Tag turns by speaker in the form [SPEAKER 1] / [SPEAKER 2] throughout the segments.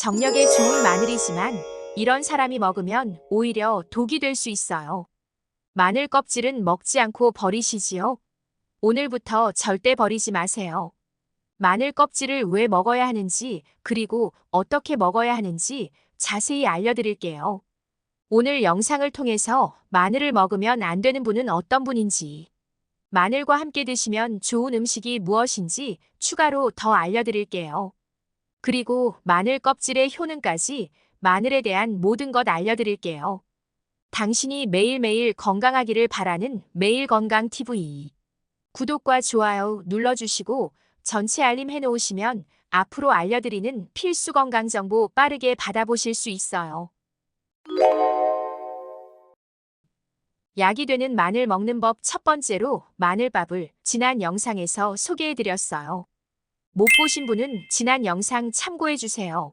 [SPEAKER 1] 정력에 좋은 마늘이지만 이런 사람이 먹으면 오히려 독이 될 수 있어요. 마늘 껍질은 먹지 않고 버리시지요. 오늘부터 절대 버리지 마세요. 마늘 껍질을 왜 먹어야 하는지, 그리고 어떻게 먹어야 하는지 자세히 알려드릴게요. 오늘 영상을 통해서 마늘을 먹으면 안 되는 분은 어떤 분인지, 마늘과 함께 드시면 좋은 음식이 무엇인지 추가로 더 알려드릴게요. 그리고 마늘 껍질의 효능까지 마늘에 대한 모든 것 알려드릴게요. 당신이 매일매일 건강하기를 바라는 매일건강TV. 구독과 좋아요 눌러주시고 전체 알림 해놓으시면 앞으로 알려드리는 필수 건강 정보 빠르게 받아보실 수 있어요. 약이 되는 마늘 먹는 법 첫 번째로 마늘밥을 지난 영상에서 소개해드렸어요. 못 보신 분은 지난 영상 참고해주세요.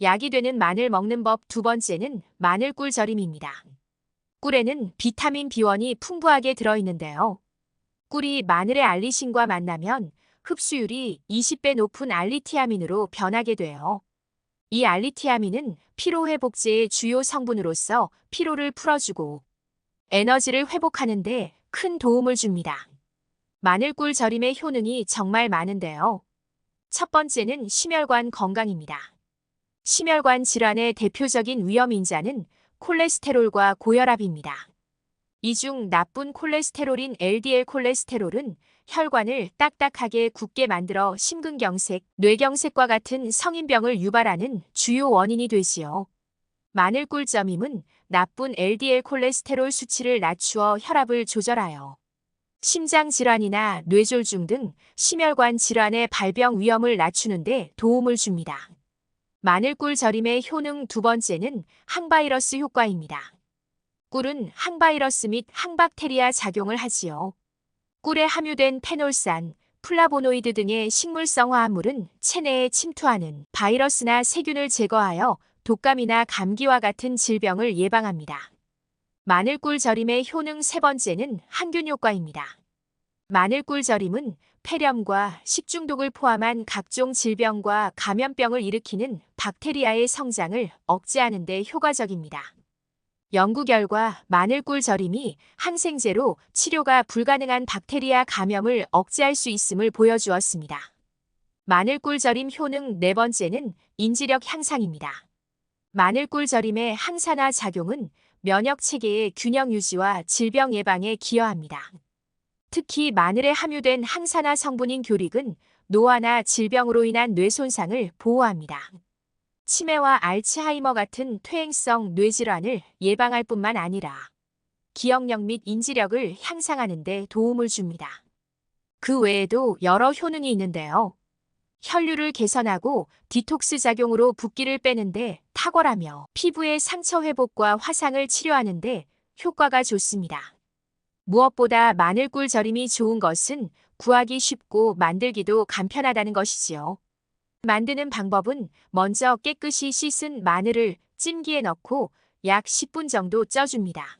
[SPEAKER 1] 약이 되는 마늘 먹는 법 두 번째는 마늘꿀 절임입니다. 꿀에는 비타민 B1이 풍부하게 들어있는데요. 꿀이 마늘의 알리신과 만나면 흡수율이 20배 높은 알리티아민으로 변하게 돼요. 이 알리티아민은 피로회복제의 주요 성분으로서 피로를 풀어주고 에너지를 회복하는 데 큰 도움을 줍니다. 마늘꿀 절임의 효능이 정말 많은데요. 첫 번째는 심혈관 건강입니다. 심혈관 질환의 대표적인 위험인자는 콜레스테롤과 고혈압입니다. 이 중 나쁜 콜레스테롤인 LDL 콜레스테롤은 혈관을 딱딱하게 굳게 만들어 심근경색, 뇌경색과 같은 성인병을 유발하는 주요 원인이 되지요. 마늘 꿀점임은 나쁜 LDL 콜레스테롤 수치를 낮추어 혈압을 조절하여 심장 질환이나 뇌졸중 등 심혈관 질환의 발병 위험을 낮추는데 도움을 줍니다. 마늘꿀 절임의 효능 두 번째는 항바이러스 효과입니다. 꿀은 항바이러스 및 항박테리아 작용을 하지요. 꿀에 함유된 페놀산, 플라보노이드 등의 식물성 화합물은 체내에 침투하는 바이러스나 세균을 제거하여 독감이나 감기와 같은 질병을 예방합니다. 마늘꿀 절임의 효능 세 번째는 항균 효과입니다. 마늘꿀 절임은 폐렴과 식중독을 포함한 각종 질병과 감염병을 일으키는 박테리아의 성장을 억제하는 데 효과적입니다. 연구 결과 마늘꿀 절임이 항생제로 치료가 불가능한 박테리아 감염을 억제할 수 있음을 보여주었습니다. 마늘꿀 절임 효능 네 번째는 인지력 향상입니다. 마늘꿀 절임의 항산화 작용은 면역 체계의 균형 유지와 질병 예방에 기여합니다. 특히 마늘에 함유된 항산화 성분인 교릭은 노화나 질병으로 인한 뇌 손상을 보호합니다. 치매와 알츠하이머 같은 퇴행성 뇌질환을 예방할 뿐만 아니라 기억력 및 인지력을 향상하는 데 도움을 줍니다. 그 외에도 여러 효능이 있는데요. 혈류를 개선하고 디톡스 작용으로 붓기를 빼는데 탁월하며 피부의 상처 회복과 화상을 치료하는데 효과가 좋습니다. 무엇보다 마늘꿀 절임이 좋은 것은 구하기 쉽고 만들기도 간편하다는 것이지요. 만드는 방법은 먼저 깨끗이 씻은 마늘을 찜기에 넣고 약 10분 정도 쪄줍니다.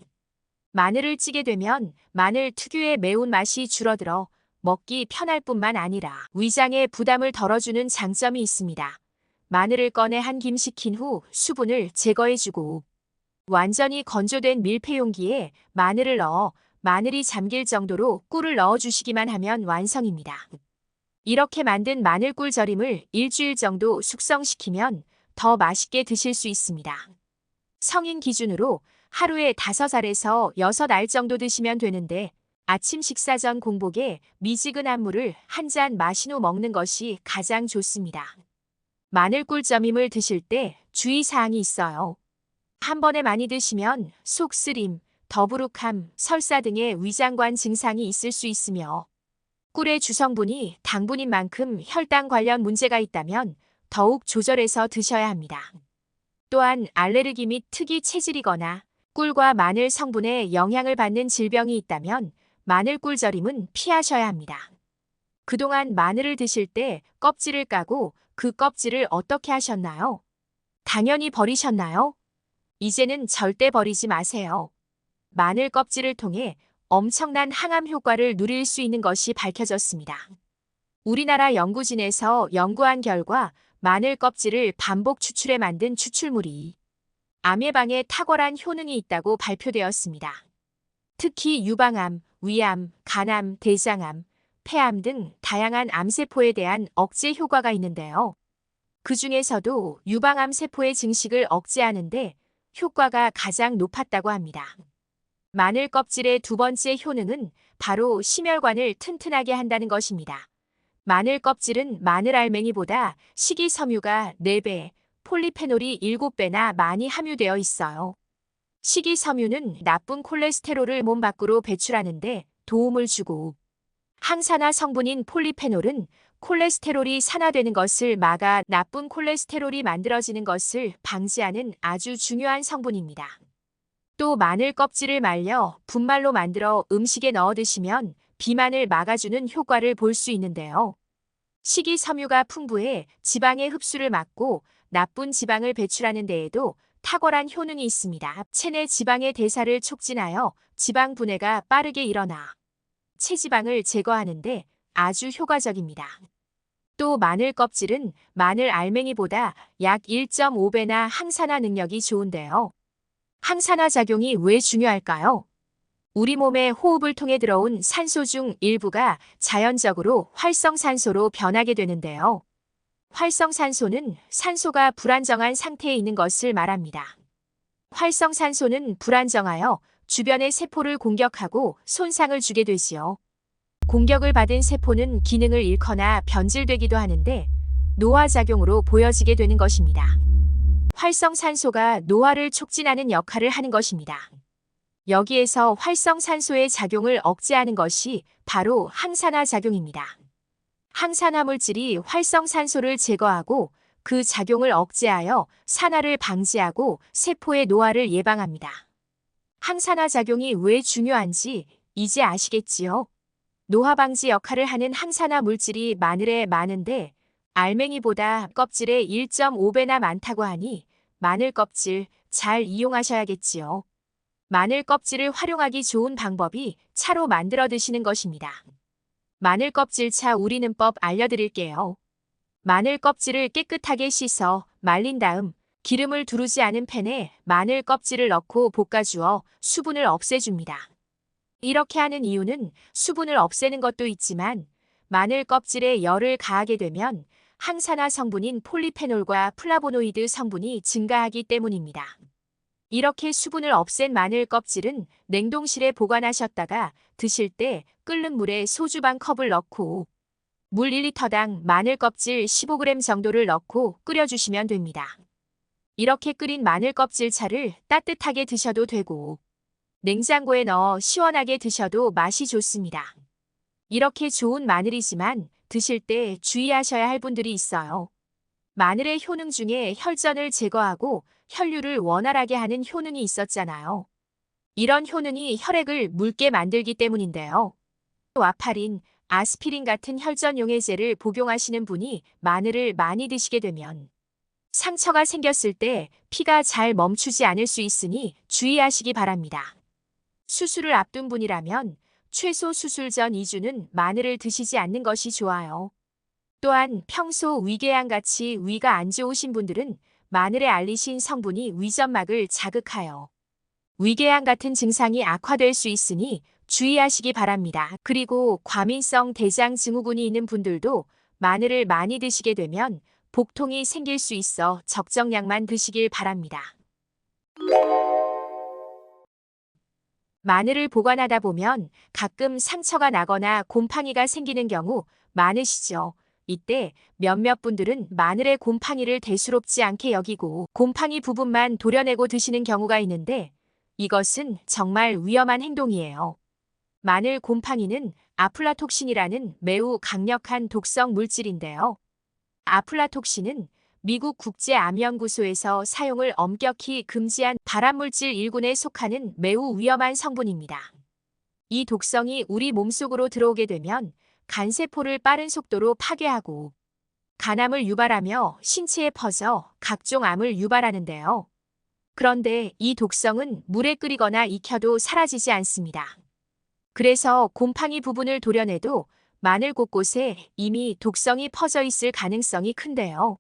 [SPEAKER 1] 마늘을 찌게 되면 마늘 특유의 매운맛이 줄어들어 먹기 편할 뿐만 아니라 위장에 부담을 덜어주는 장점이 있습니다. 마늘을 꺼내 한 김 식힌 후 수분을 제거해주고 완전히 건조된 밀폐 용기에 마늘을 넣어 마늘이 잠길 정도로 꿀을 넣어주시기만 하면 완성입니다. 이렇게 만든 마늘꿀 절임을 일주일 정도 숙성시키면 더 맛있게 드실 수 있습니다. 성인 기준으로 하루에 5알에서 6알 정도 드시면 되는데 아침 식사 전 공복에 미지근한 물을 한 잔 마신 후 먹는 것이 가장 좋습니다. 마늘꿀 점임을 드실 때 주의사항이 있어요. 한 번에 많이 드시면 속 쓰림, 더부룩함, 설사 등의 위장관 증상이 있을 수 있으며 꿀의 주성분이 당분인 만큼 혈당 관련 문제가 있다면 더욱 조절해서 드셔야 합니다. 또한 알레르기 및 특이 체질이거나 꿀과 마늘 성분에 영향을 받는 질병이 있다면 마늘 꿀 절임은 피하셔야 합니다. 그동안 마늘을 드실 때 껍질을 까고 그 껍질을 어떻게 하셨나요? 당연히 버리셨나요? 이제는 절대 버리지 마세요. 마늘 껍질을 통해 엄청난 항암 효과를 누릴 수 있는 것이 밝혀졌습니다. 우리나라 연구진에서 연구한 결과 마늘 껍질을 반복 추출해 만든 추출물이 암 예방에 탁월한 효능이 있다고 발표되었습니다. 특히 유방암, 위암, 간암, 대장암, 폐암 등 다양한 암세포에 대한 억제 효과가 있는데요. 그 중에서도 유방암 세포의 증식을 억제하는데 효과가 가장 높았다고 합니다. 마늘 껍질의 두 번째 효능은 바로 심혈관을 튼튼하게 한다는 것입니다. 마늘 껍질은 마늘 알맹이보다 식이섬유가 4배, 폴리페놀이 7배나 많이 함유되어 있어요. 식이섬유는 나쁜 콜레스테롤을 몸 밖으로 배출하는데 도움을 주고 항산화 성분인 폴리페놀은 콜레스테롤이 산화되는 것을 막아 나쁜 콜레스테롤이 만들어지는 것을 방지하는 아주 중요한 성분입니다. 또 마늘 껍질을 말려 분말로 만들어 음식에 넣어 드시면 비만을 막아주는 효과를 볼 수 있는데요. 식이섬유가 풍부해 지방의 흡수를 막고 나쁜 지방을 배출하는 데에도 탁월한 효능이 있습니다. 체내 지방의 대사를 촉진하여 지방 분해가 빠르게 일어나 체지방을 제거하는데 아주 효과적입니다. 또 마늘 껍질은 마늘 알맹이보다 약 1.5배나 항산화 능력이 좋은데요. 항산화 작용이 왜 중요할까요? 우리 몸에 호흡을 통해 들어온 산소 중 일부가 자연적으로 활성산소로 변하게 되는데요. 활성산소는 산소가 불안정한 상태에 있는 것을 말합니다. 활성산소는 불안정하여 주변의 세포를 공격하고 손상을 주게 되지요. 공격을 받은 세포는 기능을 잃거나 변질되기도 하는데 노화작용으로 보여지게 되는 것입니다. 활성산소가 노화를 촉진하는 역할을 하는 것입니다. 여기에서 활성산소의 작용을 억제하는 것이 바로 항산화 작용입니다. 항산화 물질이 활성산소를 제거하고 그 작용을 억제하여 산화를 방지하고 세포의 노화를 예방합니다. 항산화 작용이 왜 중요한지 이제 아시겠지요? 노화 방지 역할을 하는 항산화 물질이 마늘에 많은데 알맹이보다 껍질에 1.5배나 많다고 하니 마늘 껍질 잘 이용하셔야겠지요. 마늘 껍질을 활용하기 좋은 방법이 차로 만들어 드시는 것입니다. 마늘 껍질 차 우리는 법 알려드릴게요. 마늘 껍질을 깨끗하게 씻어 말린 다음 기름을 두르지 않은 팬에 마늘 껍질을 넣고 볶아주어 수분을 없애줍니다. 이렇게 하는 이유는 수분을 없애는 것도 있지만 마늘 껍질에 열을 가하게 되면 항산화 성분인 폴리페놀과 플라보노이드 성분이 증가하기 때문입니다. 이렇게 수분을 없앤 마늘 껍질은 냉동실에 보관하셨다가 드실 때 끓는 물에 소주 반 컵을 넣고 물 1리터당 마늘 껍질 15g 정도를 넣고 끓여주시면 됩니다. 이렇게 끓인 마늘 껍질 차를 따뜻하게 드셔도 되고 냉장고에 넣어 시원하게 드셔도 맛이 좋습니다. 이렇게 좋은 마늘이지만 드실 때 주의하셔야 할 분들이 있어요. 마늘의 효능 중에 혈전을 제거하고 혈류를 원활하게 하는 효능이 있었잖아요. 이런 효능이 혈액을 묽게 만들기 때문인데요. 와파린, 아스피린 같은 혈전 용해제를 복용하시는 분이 마늘을 많이 드시게 되면 상처가 생겼을 때 피가 잘 멈추지 않을 수 있으니 주의하시기 바랍니다. 수술을 앞둔 분이라면 최소 수술 전 2주는 마늘을 드시지 않는 것이 좋아요. 또한 평소 위궤양 같이 위가 안 좋으신 분들은 마늘에 알리신 성분이 위점막을 자극하여 위궤양 같은 증상이 악화될 수 있으니 주의하시기 바랍니다. 그리고 과민성 대장 증후군이 있는 분들도 마늘을 많이 드시게 되면 복통이 생길 수 있어 적정량만 드시길 바랍니다. 마늘을 보관하다 보면 가끔 상처가 나거나 곰팡이가 생기는 경우 많으시죠. 이때 몇몇 분들은 마늘의 곰팡이를 대수롭지 않게 여기고 곰팡이 부분만 도려내고 드시는 경우가 있는데 이것은 정말 위험한 행동이에요. 마늘 곰팡이는 아플라톡신이라는 매우 강력한 독성 물질인데요. 아플라톡신은 미국 국제암연구소에서 사용을 엄격히 금지한 발암물질 1군에 속하는 매우 위험한 성분입니다. 이 독성이 우리 몸속으로 들어오게 되면 간세포를 빠른 속도로 파괴하고 간암을 유발하며 신체에 퍼져 각종 암을 유발하는데요. 그런데 이 독성은 물에 끓이거나 익혀도 사라지지 않습니다. 그래서 곰팡이 부분을 도려내도 마늘 곳곳에 이미 독성이 퍼져 있을 가능성이 큰데요.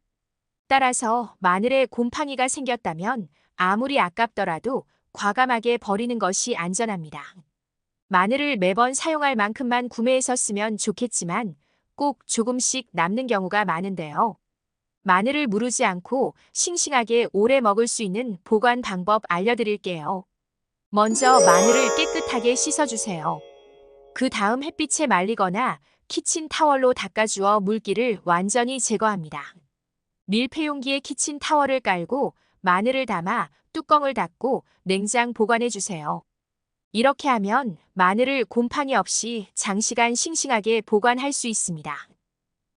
[SPEAKER 1] 따라서 마늘에 곰팡이가 생겼다면 아무리 아깝더라도 과감하게 버리는 것이 안전합니다. 마늘을 매번 사용할 만큼만 구매해서 쓰면 좋겠지만 꼭 조금씩 남는 경우가 많은데요. 마늘을 무르지 않고 싱싱하게 오래 먹을 수 있는 보관 방법 알려드릴게요. 먼저 마늘을 깨끗하게 씻어주세요. 그 다음 햇빛에 말리거나 키친 타월로 닦아주어 물기를 완전히 제거합니다. 밀폐용기에 키친 타월을 깔고 마늘을 담아 뚜껑을 닫고 냉장 보관해 주세요. 이렇게 하면 마늘을 곰팡이 없이 장시간 싱싱하게 보관할 수 있습니다.